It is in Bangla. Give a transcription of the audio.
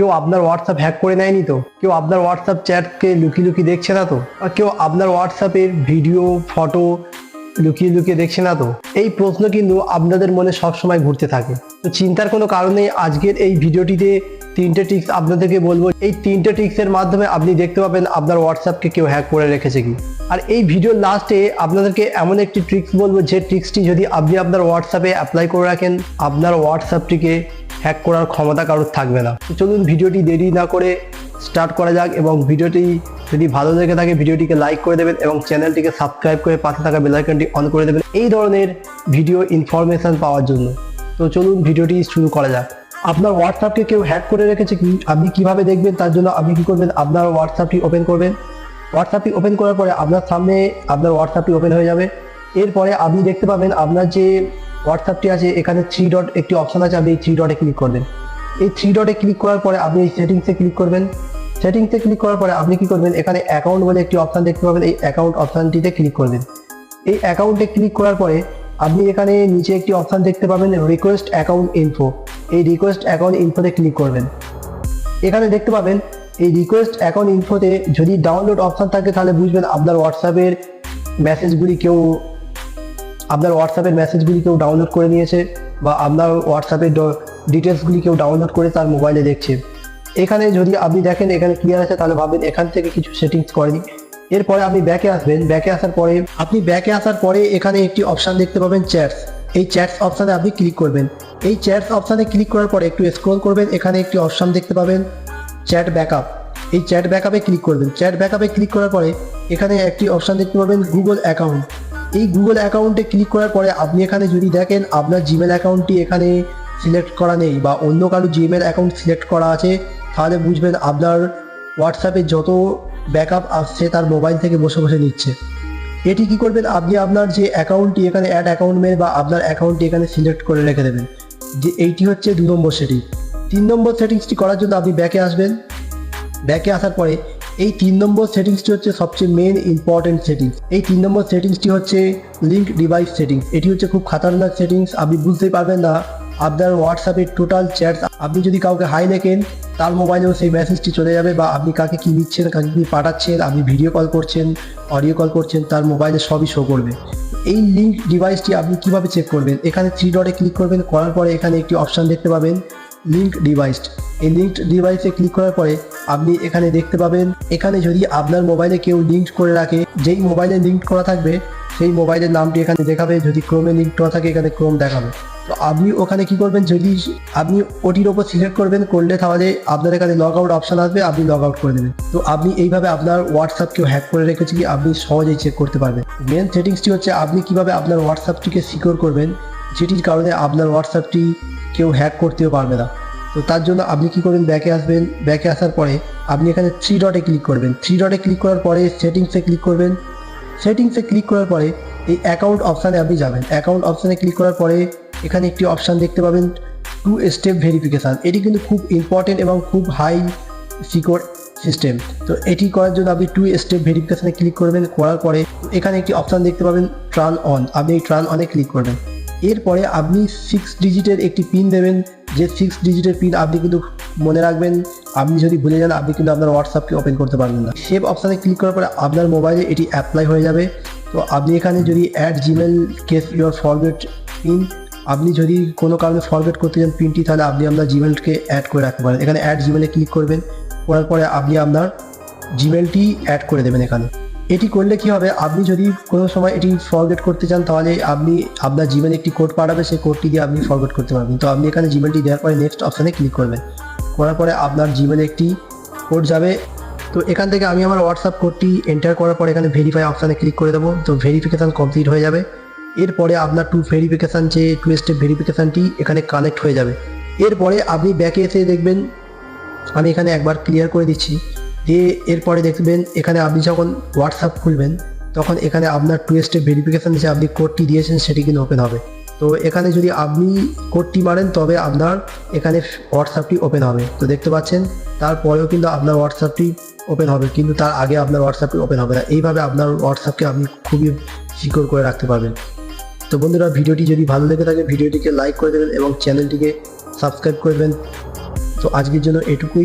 কেউ আপনার হোয়াটসঅ্যাপ হ্যাক করে নেয়নি তো? কেউ আপনার হোয়াটসঅ্যাপ চ্যাটকে লুকিয়ে লুকিয়ে দেখছে না তো? আর কেউ আপনার হোয়াটসঅ্যাপের ভিডিও ফটো লুকিয়ে লুকিয়ে দেখছে না তো? এই প্রশ্ন কিন্তু আপনাদের মনে সবসময় ঘুরতে থাকে। তো চিন্তার কোনো কারণ আজকের এই ভিডিওটিতে তিনটে টিক্স আপনাদেরকে বলব। এই তিনটে টিক্সের মাধ্যমে আপনি দেখতে পাবেন আপনার হোয়াটসঅ্যাপকে কেউ হ্যাক করে রেখেছে কি। আর এই ভিডিওর লাস্টে আপনাদেরকে এমন একটি ট্রিক্স বলব, যে ট্রিক্সটি যদি আপনি আপনার হোয়াটসঅ্যাপে অ্যাপ্লাই করে রাখেন, আপনার হোয়াটসঅ্যাপটিকে হ্যাক করার ক্ষমতা কারোর থাকবে না। তো চলুন ভিডিওটি দেরি না করে স্টার্ট করা যাক এবং ভিডিওটি যদি ভালো লেগে থাকে, ভিডিওটিকে লাইক করে দেবেন এবং চ্যানেলটিকে সাবস্ক্রাইব করে পাশে থাকা বেলাইকনটি অন করে দেবেন এই ধরনের ভিডিও ইনফরমেশন পাওয়ার জন্য। তো চলুন ভিডিওটি শুরু করা যাক। আপনার হোয়াটসঅ্যাপকে কেউ হ্যাক করে রেখেছে কি? আপনি কীভাবে দেখবেন? তার জন্য আপনি কী করবেন? আপনার হোয়াটসঅ্যাপটি ওপেন করবেন। হোয়াটসঅ্যাপটি ওপেন করার পরে আপনার সামনে আপনার হোয়াটসঅ্যাপটি ওপেন হয়ে যাবে। এরপরে আপনি দেখতে পাবেন আপনার যে হোয়াটসঅ্যাপটি আছে, এখানে থ্রি ডট একটি অপশান আছে, আপনি এই থ্রি ডটে ক্লিক করবেন। এই থ্রি ডটে ক্লিক করার পরে আপনি এই সেটিংসে ক্লিক করবেন। সেটিংসে ক্লিক করার পরে আপনি কি করবেন? এখানে অ্যাকাউন্ট বলে একটি অপশান দেখতে পাবেন, এই অ্যাকাউন্ট অপশানটিতে ক্লিক করবেন। এই অ্যাকাউন্টে ক্লিক করার পরে আপনি এখানে নিচে একটি অপশান দেখতে পাবেন রিকোয়েস্ট অ্যাকাউন্ট ইনফো এই রিকোয়েস্ট অ্যাকাউন্ট ইনফোতে ক্লিক করবেন। এখানে দেখতে পাবেন, এই রিকোয়েস্ট অ্যাকাউন্ট ইনফোতে যদি ডাউনলোড অপশন থাকে, তাহলে বুঝবেন আপনার হোয়াটসঅ্যাপের মেসেজগুলি কেউ আপনার হোয়াটসঅ্যাপের মেসেজগুলি কেউ ডাউনলোড করে নিয়েছে বা আপনার হোয়াটসঅ্যাপের ডিটেলসগুলি কেউ ডাউনলোড করে তার মোবাইলে দেখছে। এখানে যদি আপনি দেখেন এখানে ক্লিয়ার আছে, তাহলে ভাববেন এখান থেকে কিছু সেটিংস করেনি। এরপরে আপনি ব্যাকে আসবেন। ব্যাকে আসার পরে, আপনি ব্যাকে আসার পরে এখানে একটি অপশান দেখতে পাবেন চ্যাটস এই চ্যাটস অপশানে আপনি ক্লিক করবেন। এই চ্যাটস অপশানে ক্লিক করার পরে একটু স্ক্রল করবেন। এখানে একটি অপশান দেখতে পাবেন চ্যাট ব্যাকআপ এই চ্যাট ব্যাকআপে ক্লিক করবেন। চ্যাট ব্যাকআপে ক্লিক করার পরে এখানে একটি অপশান দেখতে পাবেন গুগল অ্যাকাউন্ট এই গুগল অ্যাকাউন্টে ক্লিক করার পরে আপনি এখানে যদি দেখেন আপনার জিমেল অ্যাকাউন্টটি এখানে সিলেক্ট করা নেই বা অন্য কারও জিমেল অ্যাকাউন্ট সিলেক্ট করা আছে, তাহলে বুঝবেন আপনার হোয়াটসঅ্যাপে যত ব্যাকআপ আসছে তার মোবাইল থেকে বসে বসে নিচ্ছে। এটি কি করবেন? আপনি আপনার যে অ্যাকাউন্টটি এখানে অ্যাড অ্যাকাউন্ট মেল বা আপনার অ্যাকাউন্টটি এখানে সিলেক্ট করে রেখে দেবেন। যে এইটি হচ্ছে দু নম্বর সেটিং তিন নম্বর সেটিংসটি করার জন্য আপনি ব্যাকে আসবেন। ব্যাকে আসার পরে এই তিন নম্বর সেটিংসটি হচ্ছে সবচেয়ে মেন ইম্পর্টেন্ট সেটিংস এই তিন নম্বর সেটিংসটি হচ্ছে লিঙ্ক ডিভাইস সেটিংস এটি হচ্ছে খুব খাতারনাক সেটিংস আপনি বুঝতেই পারবেন না। আপনার হোয়াটসঅ্যাপের টোটাল চ্যাটস আপনি যদি কাউকে হাই লেখেন, তার মোবাইলেও সেই মেসেজটি চলে যাবে বা আপনি কাকে কী দিচ্ছেন, কাকে কী পাঠাচ্ছেন, আপনি ভিডিও কল করছেন অডিও কল করছেন, তার মোবাইলে সবই শো করবে। এই লিঙ্ক ডিভাইসটি আপনি কীভাবে চেক করবেন? এখানে থ্রি ডটে ক্লিক করবেন, করার পরে এখানে একটি অপশান দেখতে পাবেন। লিঙ্ক ডিভাইস এই লিঙ্ক ডিভাইসে ক্লিক করার পরে আপনি এখানে দেখতে পাবেন, এখানে যদি আপনার মোবাইলে কেউ লিঙ্ক করে রাখে, যেই মোবাইলে লিঙ্ক করা থাকবে, সেই মোবাইলের নামটি এখানে দেখাবে, যদি ক্রোমে লিঙ্ক করা থাকে, এখানে ক্রোম দেখাবে। তো আপনি ওখানে কি করবেন, যদি আপনি ওটির ওপর সিলেক্ট করবেন, করলে তাহলে আপনার এখানে লগ আউট অপশান আসবে, আপনি লগ আউট করে দেবেন। তো আপনি এইভাবে আপনার হোয়াটসঅ্যাপকেও হ্যাক করে রেখেছে কি, আপনি সহজেই চেক করতে পারবেন। মেন সেটিংসটি হচ্ছে, আপনি কীভাবে আপনার হোয়াটসঅ্যাপটিকে সিকিউর করবেন, যেটির কারণে আপনার হোয়াটসঅ্যাপটি কেউ হ্যাক করতেও পারবে না। তো তার জন্য আপনি কি করবেন ব্যাকে আসবেন ব্যাকে আসার পরে আপনি এখানে থ্রি ডটে ক্লিক করবেন। থ্রি ডটে ক্লিক করার পরে সেটিংসে ক্লিক করবেন। সেটিংসে ক্লিক করার পরে এই অ্যাকাউন্ট অপশানে আপনি যাবেন। অ্যাকাউন্ট অপশানে ক্লিক করার পরে এখানে একটি অপশান দেখতে পাবেন টু স্টেপ ভেরিফিকেশান এটি কিন্তু খুব ইম্পর্টেন্ট এবং খুব হাই সিকিউর সিস্টেম তো এটি করার জন্য আপনি টু স্টেপ ভেরিফিকেশানে ক্লিক করবেন। করার পরে এখানে একটি অপশান দেখতে পাবেন ট্রান অন আপনি এই ট্রান অনে ক্লিক করবেন। এরপরে আপনি সিক্স ডিজিটের একটি পিন দেবেন। যে সিক্স ডিজিটের পিন আপনি কিন্তু মনে রাখবেন, আপনি যদি ভুলে যান, আপনি কিন্তু আপনার হোয়াটসঅ্যাপকে ওপেন করতে পারবেন না। সেভ অপশানে ক্লিক করার পরে আপনার মোবাইলে এটি অ্যাপ্লাই হয়ে যাবে। তো আপনি এখানে যদি add Gmail case your forget pin আপনি যদি কোনো কারণে ফরগেট করতে চান পিনটি তাহলে আপনি আপনার জিমেলকে অ্যাড করে রাখতে পারেন। এখানে অ্যাড জিমেলে ক্লিক করবেন, করার পরে আপনি আপনার জিমেলটি অ্যাড করে দেবেন এখানে। এটি করলে কি হবে? আপনি যদি কোনো সময় এটি ফরগেট করতে চান, তাহলে আপনি আপনার জিমেল একটি কোড পাঠাবে, সেই কোডটি দিয়ে আপনি ফরগেট করতে পারবেন। তো আপনি এখানে জিমেলটি দেওয়ার পরে নেক্সট অপশানে ক্লিক করবেন। করার পরে আপনার জিমেলে একটি কোড যাবে। তো এখান থেকে আমি আমার হোয়াটসঅ্যাপ কোডটি এন্টার করার পরে এখানে ভেরিফাই অপশানে ক্লিক করে দেবো। তো ভেরিফিকেশান কমপ্লিট হয়ে যাবে। এরপরে আপনার টু ভেরিফিকেশান যে টু স্টেপ ভেরিফিকেশানটি এখানে কানেক্ট হয়ে যাবে। এরপরে আপনি ব্যাকে এসে দেখবেন, আমি এখানে একবার ক্লিয়ার করে দিচ্ছি। যে এরপরে দেখবেন এখানে আপনি যখন হোয়াটসঅ্যাপ খুলবেন, তখন এখানে আপনার টু স্টেপ ভেরিফিকেশান যে আপনি কোডটি দিয়েছেন সেটি কিন্তু ওপেন হবে। তো এখানে যদি আপনি কোডটি মারেন, তবে আপনার এখানে হোয়াটসঅ্যাপটি ওপেন হবে। তো দেখতে পাচ্ছেন, তারপরেও কিন্তু আপনার হোয়াটসঅ্যাপটি ওপেন হবে, কিন্তু তার আগে আপনার হোয়াটসঅ্যাপটি ওপেন হবে না। এইভাবে আপনার হোয়াটসঅ্যাপকে আপনি খুবই সিকিউর করে রাখতে পারবেন। তো বন্ধুরা, ভিডিওটি যদি ভালো লেগে থাকে, ভিডিওটিকে লাইক করে দেবেন এবং চ্যানেলটিকে সাবস্ক্রাইব করবেন তো আজকের জন্য এটুকুই।